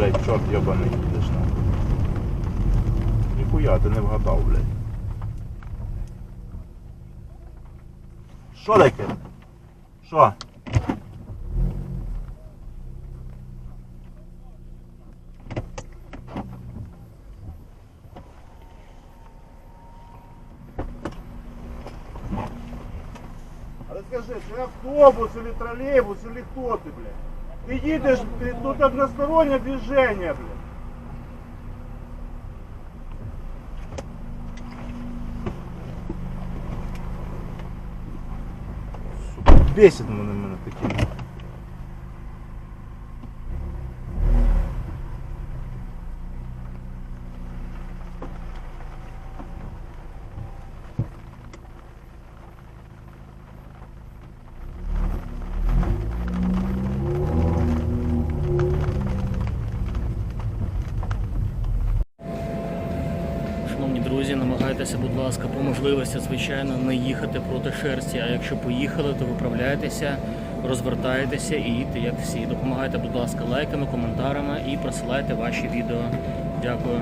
блядь, чорт йобаний їдеш на. Ніхуя, ти не вгадав, блядь. Що таке? Що? А ты скажи, ты автобус или троллейбус или кто ты, блядь? Ты едешь, ты, тут одностороннее движение, блядь. Бесит мене Шановні друзі, намагайтеся, будь ласка, по можливості, звичайно, не їхати проти шерсті. А якщо поїхали, то виправляйтеся, розвертайтеся і їдьте як всі. Допомагайте, будь ласка, лайками, коментарами і присилайте ваші відео. Дякую.